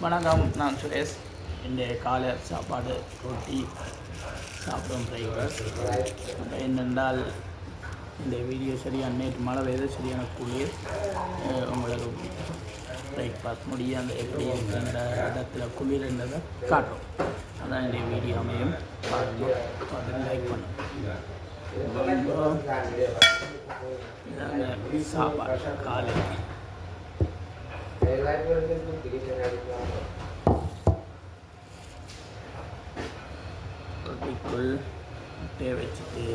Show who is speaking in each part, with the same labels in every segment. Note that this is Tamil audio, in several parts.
Speaker 1: வணக்கம் நான் சுரேஷ். இன்றைய காலை சாப்பாடு ரொட்டி சாப்பிடும் டிரைவர் என்னென்றால் இந்த வீடியோ சரியான நேற்று மழை பெய்து சரியான குளிர். உங்களுக்கு பிரேக்ஃபாஸ்ட் முடிய அந்த எப்படி இருக்கின்ற இடத்துல குளிர் என்றதை காட்டும் அதான் இந்த வீடியோ அமையும். பாருங்க பார்த்து லைக் பண்ணும் சாப்பாடு காலை. ரொட்டிக்குள் முட்டையை வச்சுட்டு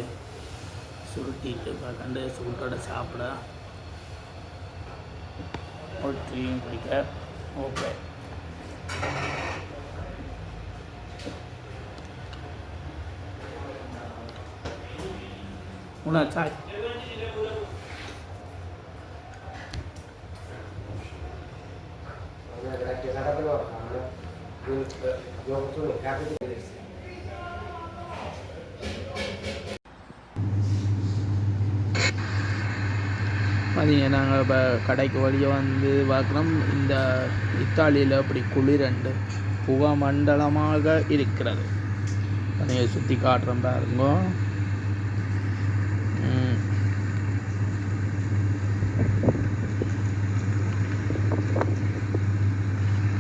Speaker 1: சுருட்டிட்டு பார்க்கண்டு சூட்டோட சாப்பிட ஒரு டீயும் குடிக்க. ஓகே. உணா சாய் பார்த்தீங்க நாங்கள் இப்போ கடைக்கு வழியே வந்து பார்க்குறோம் இந்த இத்தாலியில் அப்படி குளிரண்டு புகை மண்டலமாக இருக்கிறது. நீங்கள் சுற்றி காட்டுறோம் பாருங்க.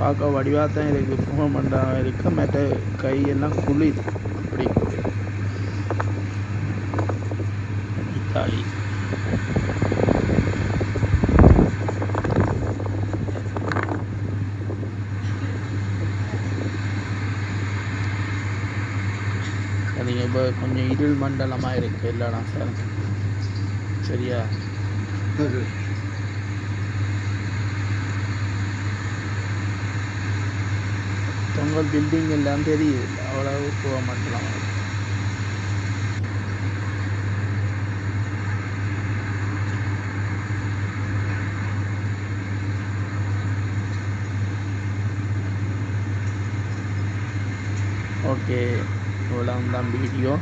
Speaker 1: பார்க்க வடிவாக தான் இருக்குது புகை மண்டலம் இருக்க. மேட்ட கையெல்லாம் குளிர் அப்படி இத்தாலி. அது இப்போ கொஞ்சம் இருள் மண்டலமாக இருக்குது இல்லைனா சார். சரியா? தொங்கல் பில்டிங் எல்லாம் தெரியுது அவ்வளவு புகை மண்டலமாக இருக்கு ஓகே இவ்வளோ தான் வீடியோ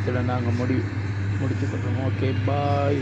Speaker 1: இதில் நாங்கள் முடி முடிச்சுக்கிறோம் ஓகே பாய்